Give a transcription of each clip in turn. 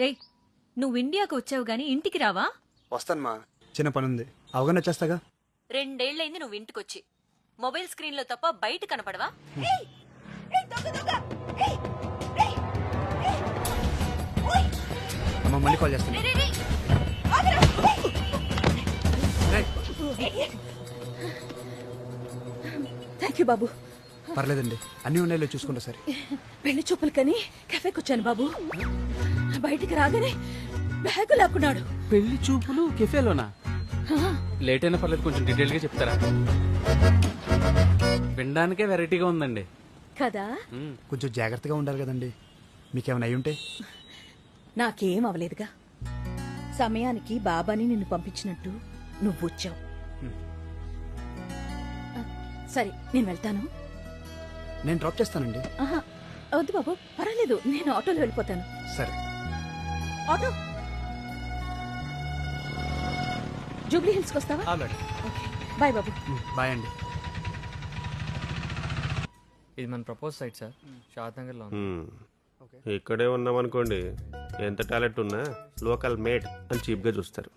రేయ్ నువ్వు ఇండియాకు వచ్చావు గాని ఇంటికి రావా? వస్తాను మా చిన్న పని ఉంది అవగానే వచ్చేస్తాగా? రెండేళ్ళైంది నువ్వు ఇంటికొచ్చి. మొబైల్ స్క్రీన్లో తప్ప బయట కనపడవా? అమ్మ మళ్ళీ కాల్ చేస్తాను రేయ్, థ్యాంక్ యూ బాబు. పర్లేదండి. అన్నీ ఉన్నాయో చూసుకుంటా సరే. పెళ్ళి చూపులు కని కెఫేకి వచ్చాను బాబు. బయటికి రాగానే బ్యాగు లాక్కున్నాడు. పెళ్ళి చూపులు కెఫేలోనా? లేట్ అయినా పర్లేదు కొంచెం డీటెయిల్గా చెప్తారా? వినడానికే వెరైటీగా ఉందండి. కదా. కొంచెం జాగ్రత్తగా ఉండాలి కదండి. మీకేమైనా అయి ఉంటే నాకేం అవలేదుగా. సమయానికి బాబాని నిన్ను పంపించినట్టు నువ్వు వచ్చావు. సరే నేను వెళ్తాను. నేను డ్రాప్ చేస్తానండి. ఆహా, వద్దు బాబు పర్వాలేదు నేను ఆటోలో వెళ్ళిపోతాను. సరే. ఆటో. జూబ్లీ హిల్స్కి వస్తావా? ఆ, మేడం. ఓకే. బాయ్ బాబు. బాయ్ అండి. ఇది మన ప్రపోజ్ సైట్ సార్. షాద్ ఉంది. ఇక్కడే ఉన్నామనుకోండి ఎంత టాలెంట్ ఉన్నా లోకల్ మేడ్ అని చీప్గా చూస్తారు.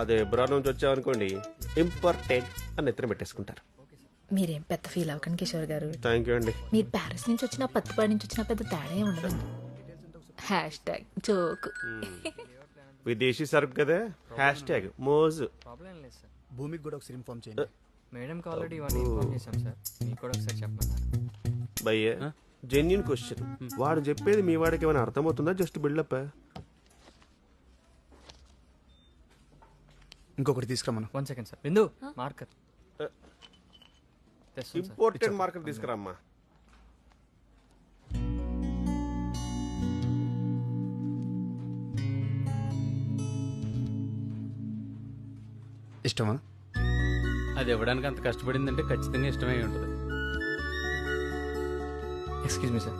అదే ఎబ్రాడ్ నుంచి వచ్చామనుకోండి ఇంపార్టెంట్ అని ఎత్తున పెట్టేసుకుంటారు. మీరేం పెద్ద ఫీల్ అవ్వకండి కిషోర్ గారు. థ్యాంక్ యూ అండి. మీరు ప్యారిస్ నుంచి వచ్చిన పత్తిపాడి నుంచి వచ్చిన పెద్ద తేడా ఉండదు. హ్యాష్ ట్యాగ్ జోక్ విదేశీ సరుకు కదా? హ్యాష్ ట్యాగ్ మోజు. భూమికి కూడా ఒకసారి ఇన్ఫార్మ్ చేయండి. మేడంకి ఆల్రెడీ ఇవన్నీ ఇన్ఫార్మ్ చేశాం సార్ మీకు కూడా ఒకసారి చెప్పమన్నారు భయ్య జెన్యున్ క్వశ్చన్ వాడు చెప్పేది మీ వాడికి ఏమైనా అర్థమవుతుందా? జస్ట్ బిల్డప్ ఇంకొకటి తీసుకురమ్మను one second sir Bindu marker important market తీసుకురామ్మా. ఇష్టమా? అది ఇవ్వడానికి అంత కష్టపడిందంటే ఖచ్చితంగా ఇష్టమై ఉంటుంది. Excuse me sir.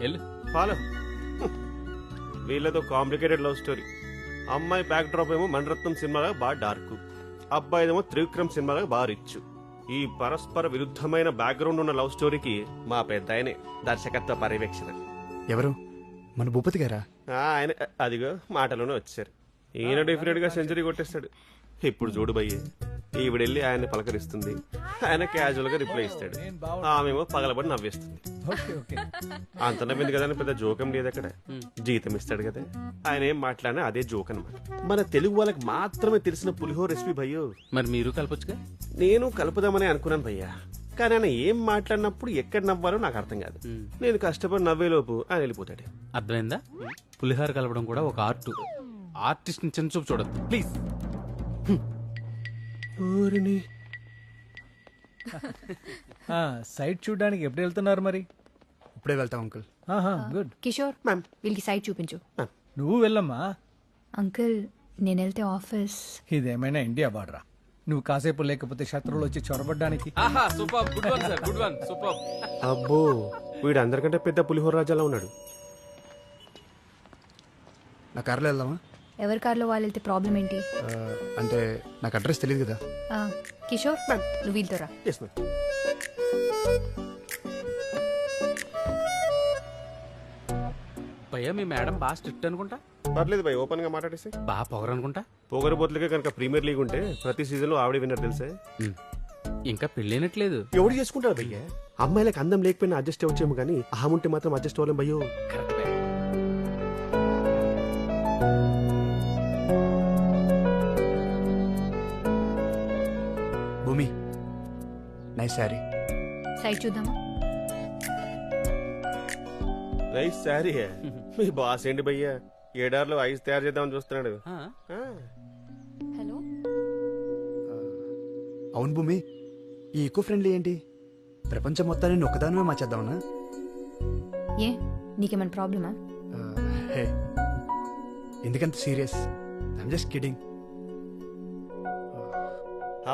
వెళ్ళు. ఫాలో. వీళ్ళతో కాంప్లికేటెడ్ లవ్ స్టోరీ అమ్మాయి బ్యాక్ డ్రాప్ ఏమో మణరత్నం సినిమాగా బాగా డార్క్ అబ్బాయిదేమో త్రివిక్రమ్ సినిమాగా బాగా రిచ్ ఈ పరస్పర విరుద్ధమైన బ్యాక్గ్రౌండ్ ఉన్న లవ్ స్టోరీకి మా పెద్ద ఆయనే దర్శకత్వ పర్యవేక్షణ. ఎవరు? మన భూపతి గారా? ఆ, ఆయన అదిగో మాటలోనే వచ్చారు. ఈయన డెఫినెట్గా సెంచరీ కొట్టేస్తాడు. ఇప్పుడు చూడు భయ్య. ఈవిడెళ్ళి ఆయన్ని పలకరిస్తుంది. ఆయన క్యాజువల్గా రిప్లై ఇస్తాడు. ఆమెమో పగలబడి నవ్వేస్తుంది. అంత నవ్వింది కదా అని పెద్ద జోకం లేదు అక్కడ. జీతం ఇస్తాడు కదా. ఆయన ఏం మాట్లాడినా అదే జోక్ అనమాట మన తెలుగు వాళ్ళకి మాత్రమే తెలిసిన పులిహోర రెసిపీ భయ్యో. మరి మీరు కలపొచ్చుగా? నేను కలుపుదామని అనుకున్నాను భయ్యా. కానీ ఆయన ఏం మాట్లాడినప్పుడు ఎక్కడ నవ్వాలో నాకు అర్థం కాదు. నేను కష్టపడి నవ్వేలోపు ఆయన వెళ్ళిపోతాడు. అర్థమైందా? పులిహార కలపడం కూడా ఒక ఆర్ట్. ఆర్టిస్ట్ని చిన్న చూపు చూడద్దు. ప్లీజ్. ఆ, సైట్ చూడడానికి ఎప్పుడు వెళ్తున్నారు మరి? ఇప్పుడే వెళ్తాం అంకుల్. గుడ్. కిషోర్ మ్యామ్. వీళ్ళకి సైట్ చూపించు. నువ్వు వెళ్ళమ్మా. అంకుల్ నేను వెళ్తే ఆఫీస్. ఇదేమైనా ఇండియా బార్డరా? నువ్వు కాసేపు లేకపోతే శత్రువులు వచ్చి చొరబడ్డానికి. ఆహా super. Good one sir. Good one. Super. అబ్బో వీడు అందరికంటే పెద్ద పులిహోర రాజాలా ఉన్నాడు. నా కార్లో వెళ్దామా? ఎవరి కార్లో వాళ్ళు వెళ్తే ప్రాబ్లం ఏంటి? అంటే నాకు అడ్రస్ తెలియదు కదా. ఆ, కిషోర్ నువ్వు వీళ్ళతో రా. Yes, ma'am. భయ్యా మీ మేడం బాగా స్ట్రిక్ట్ అనుకుంటా? పర్లేదు భయ్ ఓపెన్గా మాట్లాడేసి. బాగా పొగరు అనుకుంటా? పొగరబోతులకే కనుక ప్రీమియర్ లీగ్ ఉంటే ప్రతి సీజన్లో ఆవిడ విన్నర్ తెలుసే. ఇంకా పెళ్ళైనట్లేదు. ఎవడు చేసుకుంటాడు భయ్య? అమ్మాయిలకు అందం లేకపోయినా అడ్జస్ట్ అవ్వచ్చేమో కానీ అహం ఉంటే మాత్రం అడ్జస్ట్ అవ్వలేం భయ్యో. కరెక్ట్ భూమి. నైస్ శారీ సైట్ చూద్దామా? రైస్ సారీ మీ బాస్ ఏంటి భయ్య? ఏడార్లో ఐస్ తయారు చేద్దామని చూస్తున్నాడు. హలో అవును భూమి. ఈ ఈకో ఫ్రెండ్లీ ఏంటి? ప్రపంచం మొత్తాన్ని నేను ఒక్కదానమే మార్చేద్దామనా? ఏ నీకేమైనా ప్రాబ్లమా హే. ఎందుకంత సీరియస్ ఐమ్ జస్ట్ కిడింగ్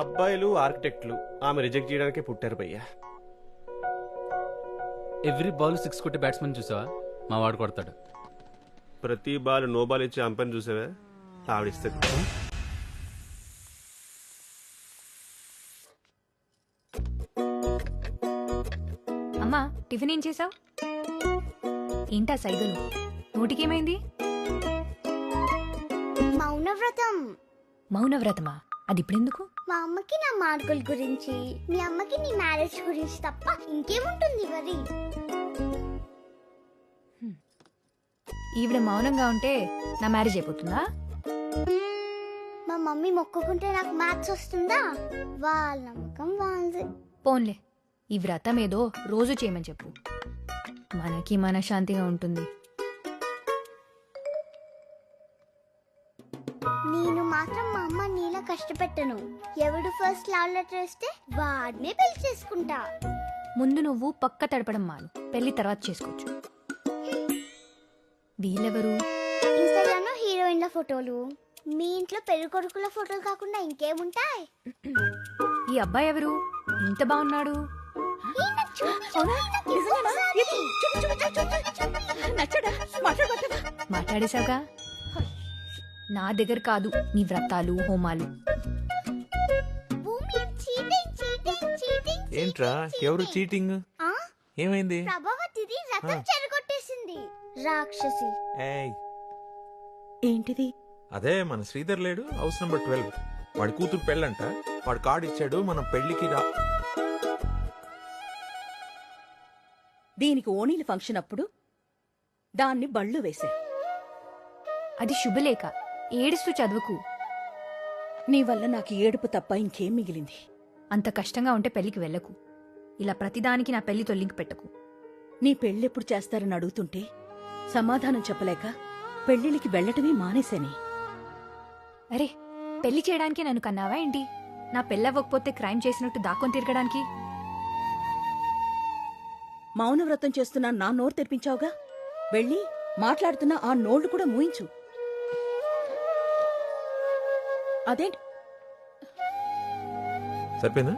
అబ్బాయిలు ఆర్కిటెక్ట్లు. ఆమె రిజెక్ట్ చేయడానికే పుట్టారు భయ్య. ఎవ్రీ బాల్ సిక్స్ కొట్టే బ్యాట్స్మెన్ చూసావా? మా వాడు కొడతాడు. ప్రతి బాల్ నో బాల్ ఇచ్చే అంపని చూసావా? ఆవిడిస్తుంది అమ్మా టిఫిన్ ఏం చేసావు? ఏంటా సైగలు? నోటికేమైంది? మౌనవ్రతం. మౌనవ్రతమా? అది ఇప్పుడెందుకు మా అమ్మకి నా మార్కుల గురించి మీ అమ్మకి నీ మ్యారేజ్ గురించి తప్ప ఇంకేముంటుంది మరి? ఈవిడ మౌనంగా ఉంటే నా మ్యారేజ్ అయిపోతుందా? మా మమ్మీ మొక్కుకుంటే నాకు మ్యాథ్స్ వస్తుందా? వాళ్ళ నమ్మకం వాళ్ళది. పోన్లే. ఈ వ్రతం ఏదో రోజు చేయమని చెప్పు. మనకి మనశ్శాంతిగా ఉంటుంది. మాత్రం మా అమ్మ నీలా కష్టపెట్టను. ఎవడు ఫస్ట్ లవ్ లెటర్ ఇస్తే వాడినే పెళ్ళి చేసుకుంటా. ముందు నువ్వు పక్క తడపడం మాను. పెళ్ళి తర్వాత చేసుకోవచ్చు. వీళ్ళెవరు? ఇన్స్టాగ్రామ్లో హీరోయిన్ల ఫోటోలు. మీ ఇంట్లో పెళ్ళి కొడుకుల ఫోటోలు కాకుండా ఇంకేముంటాయి? ఈ అబ్బాయి ఎవరు? ఇంత బాగున్నాడు. అవునా? నా దగ్గర కాదు నీ వ్రతాలు హోమాలు. ఏంట్రా? ఎవరు చీటింగ్? ఆ? ఏమైంది? ప్రభావతిది రథం చెరగొట్టేసింది. రాక్షసి. ఏయ్. ఏంటిది? అదే మన శ్రీధర్ లేడు హౌస్ నెంబర్ ట్వెల్వ్. వాడి కూతురు పెళ్ళంట. వాడు కార్డు ఇచ్చాడు మనం పెళ్ళికి రా. దీనికి ఓణీల ఫంక్షన్ అప్పుడు దాన్ని బళ్ళు వేశారు అది శుభలేఖ. ఏడుస్తూ చదువుకు. నీ వల్ల నాకు ఏడుపు తప్ప ఇంకేం మిగిలింది? అంత కష్టంగా ఉంటే పెళ్ళికి వెళ్ళకు. ఇలా ప్రతిదానికి నా పెళ్ళి తొల్లింకి పెట్టకు. నీ పెళ్ళెప్పుడు చేస్తారని అడుగుతుంటే సమాధానం చెప్పలేక పెళ్ళిళ్ళకి వెళ్ళటమే మానేశాని. అరే పెళ్ళి చేయడానికి నన్ను కన్నావా ఏంటి? నా పెళ్ళవ్వకపోతే క్రైమ్ చేసినట్టు దాక్కొని తిరగడానికి? మౌనవ్రతం చేస్తున్నా నా నోరు తెరిపించావుగా? వెళ్ళి మాట్లాడుతున్న ఆ నోళ్ళు కూడా మూయించు. అదేంటి? సరిపోయిందా?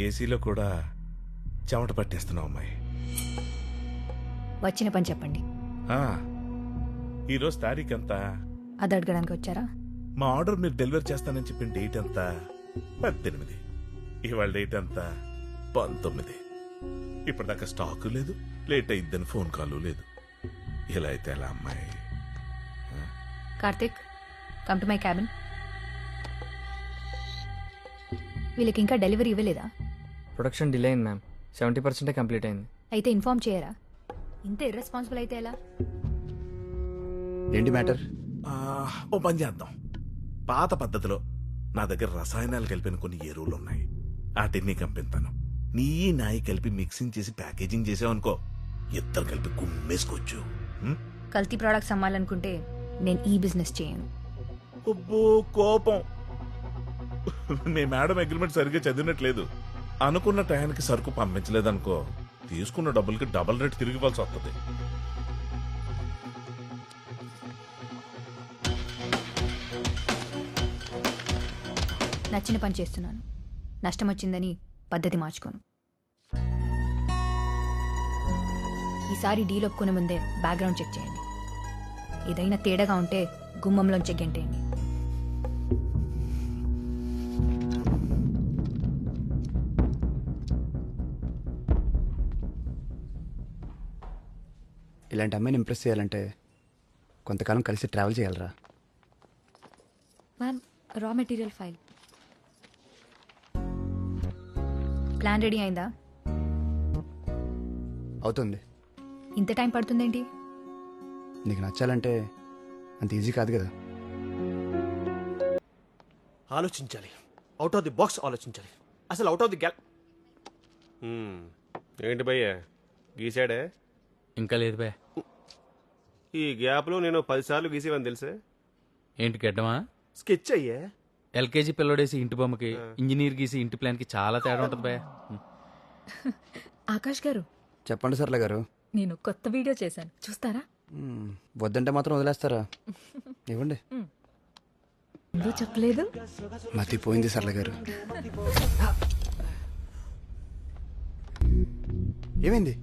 ఏసీలో కూడా చెమట పట్టేస్తున్నావు అమ్మాయి. వచ్చిన పని చెప్పండి. ఆ, ఈరోజు తారీఖు ఎంత? అది అడగడానికి వచ్చారా? మా ఆర్డర్ మీరు డెలివరీ చేస్తానని చెప్పిన డేట్ ఎంత? పద్దెనిమిది. ఇవాళ డేట్ ఎంత? పంతొమ్మిది. ఇప్పటిదాకా స్టాక్ లేదు లేట్ అయిద్దని ఫోన్ కాల్ లేదు. ఇలా అయితే ఎలా అమ్మాయి? Karthik come to my cabin వీళ్ళకి ఇంకా డెలివరీ ఇవ్వలేదా? ప్రొడక్షన్ డిలే అయింది మ్యామ్ సెవెంటీ పర్సెంటే కంప్లీట్ అయింది. అయితే ఇన్ఫార్మ్ చేయరా? ఇంత ఇర్రెస్పాన్సిబుల్ అయితే ఎలా? ఏంటి మ్యాటర్? ఆ, ఓ పని చేద్దాం. పాత పద్ధతిలో నా దగ్గర రసాయనాలు కలిపిన కొన్ని ఎరువులు ఉన్నాయి. వాటిని కంపిస్తాను నీ నాయి కలిపి మిక్సింగ్ చేసి ప్యాకేజింగ్ చేసావనుకో ఇద్దరు కలిపి గుమ్మేసుకోవచ్చు? కల్తీ ప్రోడక్ట్స్ అమ్మాలనుకుంటే నేను ఈ బిజినెస్ చేయను. కోపం. మీ మేడం అగ్రిమెంట్ సరిగ్గా చదివినట్లేదు. అనుకున్న టయానికి సరుకు పంపించలేదనుకో తీసుకున్న డబ్బులకి డబుల్ రేట్ తిరిగి ఇవ్వాల్సి వస్తుంది. నచ్చిన పని చేస్తున్నాను. నష్టం వచ్చిందని పద్ధతి మార్చుకోను. ఈసారి డీల్ ఒప్పుకునే ముందే బ్యాక్గ్రౌండ్ చెక్ చేయండి. ఏదైనా తేడాగా ఉంటే గుమ్మంలోంచి గెంటేయండి. ఇలాంటి అమ్మాయిని ఇంప్రెస్ చేయాలంటే కొంతకాలం కలిసి ట్రావెల్ చేయాలరా. Ma'am raw material file plan ready అయిందా? అవుతుంది. ఇంత టైం పడుతుందేంటి? నీకు నచ్చాలంటే అంత ఈజీ కాదు కదా. ఆలోచించాలి. అవుట్ ఆఫ్ ది బాక్స్ ఆలోచించాలి. అసలు అవుట్ ఆఫ్ ది గ్యాల్ ఏంటి భయ్య? గీసాడే ఇంకా లేదు బే. ఈ గ్యాప్లో నేను పదిసార్లు గీసేవని తెలుసే? ఏంటి గడ్డమా? స్కెచ్ అయ్యే. ఎల్కేజీ పిల్లడేసి ఇంటి బొమ్మకి ఇంజనీర్ గీసి ఇంటి ప్లాన్కి చాలా తేడా ఉంటుంది బే. ఆకాష్ గారు చెప్పండి సర్లే గారు. నేను కొత్త వీడియో చేశాను. చూస్తారా? వద్దంటే మాత్రం వదిలేస్తారా? ఇవ్వండి. ఎందుకు చెప్పలేదు? మతి పోయింది సరళ గారు ఏమైంది?